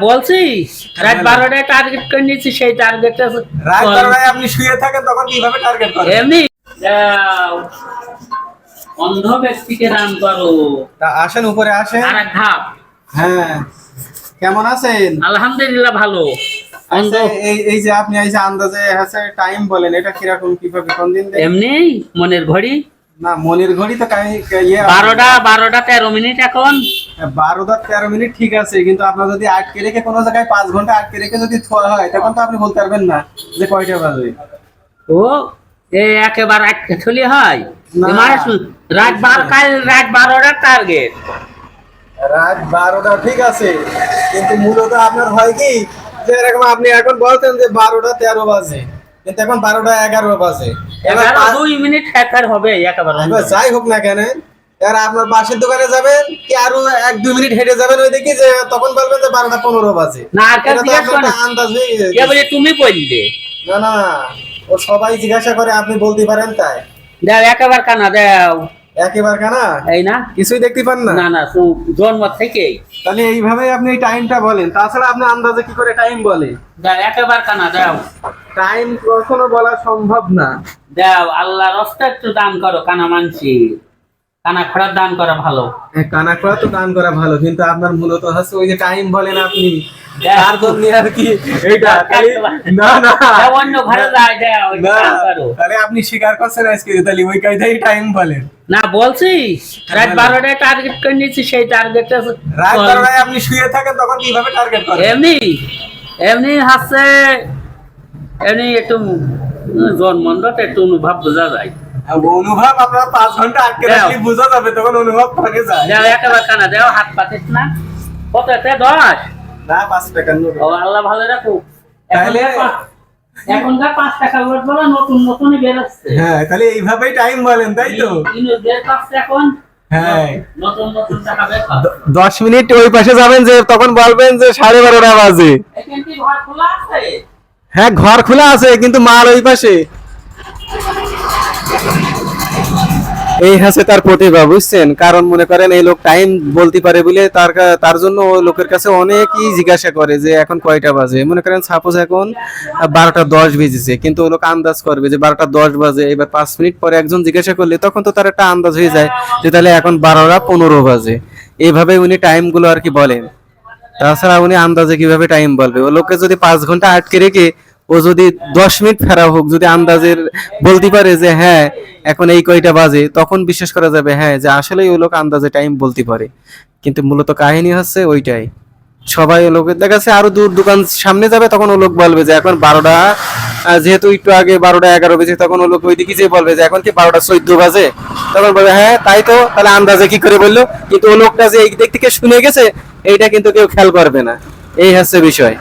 বলছি রাত বারোটায় টার্গেট করে নিয়েছি সেই টার্গেটটা রাত বারোটায় আপনি শুয়ে থাকেন তখন কীভাবে টার্গেট করেন? এমনি? অন্ধ ব্যক্তিকে দান করো। তা আসেন উপরে আসেন। আর ধাপ হ্যাঁ। কেমন আছেন? আলহামদুলিল্লাহ ভালো। আচ্ছা, এই যে আপনি এই যে আন্দাজে হচ্ছে টাইম বলেন এটা কীরকম কীভাবে কোন দিন এমনি মনের ঘড়ি? না মনের ঘড়ি তো ইয়ে বারোটা বারোটা তেরো মিনিট এখন। বারো দশ তেরো মিনিট ঠিক আছে কিন্তু আপনার যদি আটকে রেখে কোনো জায়গায় পাঁচ ঘণ্টা আটকে রেখে যদি থোয়া হয় তখন তো আপনি বলতে পারবেন না যে কয়টা বাজে। ও এ একেবারে আটকে চলি হয়? মানে রাত বার কাল রাত বারোটার টার্গেট রাত বারোটা ঠিক আছে কিন্তু মূলত আপনার হয় কি যে এরকম আপনি এখন বলতেন যে বারোটা তেরো বাজে। কিন্তু এখন বারোটা এগারো বাজে। এবার দুই মিনিট হ্যাকার হবে একেবারে। যাই হোক না কেন এবার আপনার পাশের দোকানে যাবেন কি আরও এক দুই মিনিট হেঁটে যাবেন ওই দেখি যে তখন বলবেন যে বারোটা পনেরো বাজে। না আর আন্দাজ হয়ে গেছে। তুমি বললে? না না ও সবাই জিজ্ঞাসা করে আপনি বলতে পারেন তাই। দেখ একেবার কানা দাও একেবার কানা? এই না। কিছুই দেখতে পান না? না না জন্ম থেকেই। তাহলে এইভাবে আপনি এই টাইমটা বলেন। তাছাড়া আপনি আন্দাজে কি করে টাইম বলে? দাও একেবার কানা? দাও। টাইম কখনো বলা সম্ভব না। দাও আল্লাহ রস্তা একটু দান করো কানা মানছি? কানা খড়ার দান করা ভালো। হ্যাঁ, কানা করা তো গান করা ভালো কিন্তু আপনার মূলত হচ্ছে ওই যে টাইম বলেন আপনি দেখ। তার আর কি এইটা না না। অন্য ঘরে যায় দাও একটু না দান করো। তাহলে আপনি স্বীকার করছেন আজকে তাহলে ওই কায়দায় টাইম বলেন। না বলছি রাত বারোটায় টার্গেট করে নিয়েছি সেই টার্গেটটা রাত বারোটায় আপনি শুয়ে থাকেন তখন কীভাবে টার্গেট করেন? এমনি এমনি হাসছে এমনি একটু জন্মন্দটা একটু অনুভব বোঝা যায়। অনুভব আপনার পাঁচ ঘণ্টা আটকে। রাখলে বোঝা যাবে তখন অনুভব থাকে যায়। দাও একেবারে কানা দাও হাত পাতিস না। কত এতে দশ না পাঁচ টাকা। ও আল্লাহ ভালো রাখুক তাহলে- এখনকার পাঁচ টাকা বলো নতুন নতুনই বেরোচ্ছে হ্যাঁ তাহলে এইভাবেই টাইম বলেন তাই তো। ইনু বের করছে এখন হ্যাঁ দশ মিনিট ওই পাশে যাবেন যে তখন বলবেন যে সাড়ে বারোটা বাজে। এখান ঘর খোলা আছে? হ্যাঁ ঘর খোলা আছে কিন্তু মাল ওই পাশে। এই হচ্ছে তার প্রতিভা, বুঝছেন? কারণ মনে করেন এই লোক টাইম বলতে পারে বলে তার তার জন্য লোকের কাছে অনেকই জিজ্ঞাসা করে যে এখন কয়টা বাজে? মনে করেন সাপোজ এখন বারোটা দশ বেজেছে, কিন্তু লোক আন্দাজ করবে যে বারোটা দশ বাজে, এবার পাঁচ মিনিট পরে একজন জিজ্ঞাসা করলে তখন তো তার একটা আন্দাজ হয়ে যায় যে তাহলে এখন বারোটা পনেরো বাজে। এইভাবে উনি টাইমগুলো আর কি বলেন। তাছাড়া উনি আন্দাজে কীভাবে টাইম বলবে? ও লোককে যদি পাঁচ ঘণ্টা আটকে রেখে ও যদি দশ মিনিট ফেরা হোক, যদি আন্দাজের বলতে পারে যে হ্যাঁ এখন এই কয়টা বাজে, তখন বিশ্বাস করা যাবে হ্যাঁ যে আসলেই ওই লোক আন্দাজে টাইম বলতে পারে। কিন্তু মূলত কাহিনী হচ্ছে ওইটাই। সবাই ও লোকের, দেখা যাচ্ছে আরও দূর দোকান সামনে যাবে, তখন ও লোক বলবে যে এখন বারোটা যেহেতু একটু আগে বারোটা এগারো বেজে, তখন ও লোক ওইদিকে যে বলবে যে এখন কি বারোটা চোদ্দ বাজে? তখন বলবে হ্যাঁ তাই তো, তাহলে আন্দাজে কি করে বলল? কিন্তু ও লোকটা যে এই দিক থেকে শুনে গেছে, এইটা কিন্তু কেউ খেয়াল করবে না। এই হচ্ছে বিষয়।